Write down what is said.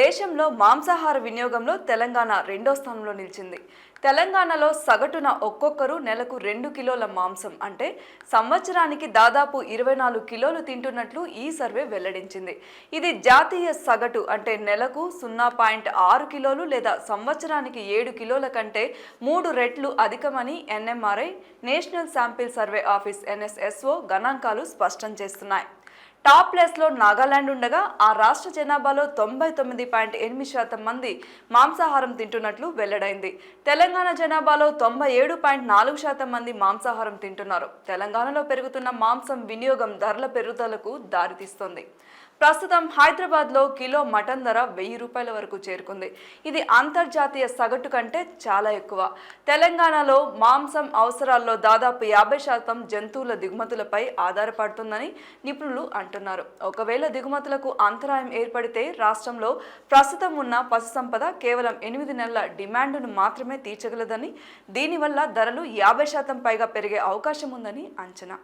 దేశంలో మాంసాహార వినియోగంలో తెలంగాణ రెండో స్థానంలో నిలిచింది. తెలంగాణలో సగటున ఒక్కొక్కరు నెలకు రెండు కిలోల మాంసం అంటే సంవత్సరానికి దాదాపు ఇరవై నాలుగు కిలోలు తింటున్నట్లు ఈ సర్వే వెల్లడించింది. ఇది జాతీయ సగటు అంటే నెలకు సున్నా పాయింట్ ఆరు కిలోలు లేదా సంవత్సరానికి ఏడు కిలోల కంటే మూడు రెట్లు అధికమని NMRI national sample survey office NSSO గణాంకాలు స్పష్టం చేస్తున్నాయి. టాప్ ప్లేస్లో నాగాలాండ్ ఉండగా ఆ రాష్ట్ర జనాభాలో తొంభై తొమ్మిది పాయింట్ ఎనిమిది శాతం మంది మాంసాహారం తింటున్నట్లు వెల్లడైంది. తెలంగాణ జనాభాలో తొంభై ఏడు పాయింట్ నాలుగు శాతం మంది మాంసాహారం తింటున్నారు. తెలంగాణలో పెరుగుతున్న మాంసం వినియోగం ధరల పెరుగుదలకు దారితీస్తోంది. ప్రస్తుతం హైదరాబాద్లో కిలో మటన్ ధర వెయ్యి రూపాయల వరకు చేరుకుంది. ఇది అంతర్జాతీయ సగటు కంటే చాలా ఎక్కువ. తెలంగాణలో మాంసం అవసరాల్లో దాదాపు యాభై శాతం జంతువుల దిగుమతులపై ఆధారపడుతుందని నిపుణులు అంటున్నారు. ఒకవేళ దిగుమతులకు అంతరాయం ఏర్పడితే రాష్ట్రంలో ప్రస్తుతం ఉన్న పశు సంపద కేవలం ఎనిమిది నెలల డిమాండ్ను మాత్రమే తీర్చగలదని దీనివల్ల ధరలు యాభై శాతం పైగా పెరిగే అవకాశం ఉందని అంచనా.